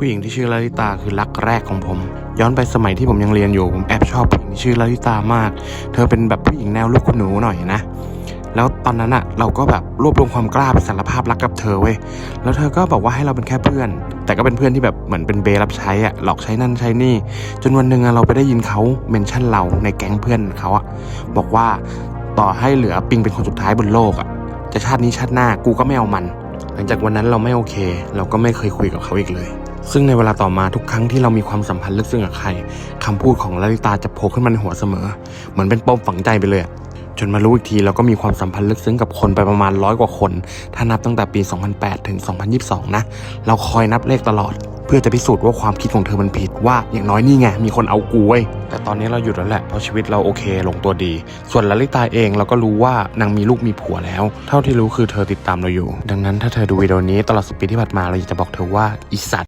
ผู้หญิงที่ชื่อลาลิตาคือรักแรกของผม ย้อนไปสมัยที่ผมยังเรียนอยู่ผมแอบชอบผู้หญิงที่ชื่อลาลิตามาก เธอเป็นแบบผู้หญิงแนวลูกคุณหนูหน่อยนะแล้วตอนนั้นอะเราก็แบบรวบรวมความกล้าไปสารภาพรักกับเธอเว้ยแล้วเธอก็บอกว่าให้เราเป็นแค่เพื่อน แต่ก็เป็นเพื่อนที่แบบเหมือนเป็นเบรับใช้อะหลอกใช้นั่นใช้นี่ จนวันหนึ่งอะเราไปได้ยินเขาเมนชั่นเราในแก๊งเพื่อนเขาอะบอกว่าต่อให้เหลือปิงเป็นคนสุดท้ายบนโลกอะจะชาตินี้ชาติหน้ากูก็ไม่เอามัน หลังจากวันนั้นเราไม่โอเค เราก็ไม่เคยคุยกับเขาอีกเลย ซึ่งในเวลาต่อมาทุกครั้งที่เรามีความสัมพันธ์ลึกซึ้งกับใครคำพูดของลลิตาจะโผล่ขึ้นมาในหัวเสมอ เหมือนเป็นปมฝังใจไปเลยจนมารู้อีกทีเราก็มีความสัมพันธ์ลึกซึ้งกับคนไปประมาณร้อยกว่าคน ถ้านับตั้งแต่ปี 2008 ถึง 2022 นะ เราคอยนับเลขตลอด เพื่อจะพิสูจน์ว่าความคิดของเธอมันผิดว่าอย่างน้อยนี่ไง มีคนเอากูเว้แต่ตอนนี้เราหยุดแล้วแหละ เพราะชีวิตเราโอเคลงตัวดี ส่วนลลิตาเองเราก็รู้ว่านางมีลูกมีผัวแล้ว เท่าที่รู้คือเธอติดตามเราอยู่ ดังนั้นถ้าเธอดูวิดีโอนี้ตลอดสปีที่ผ่านมาเราอยากจะบอกเธอว่าอีสัต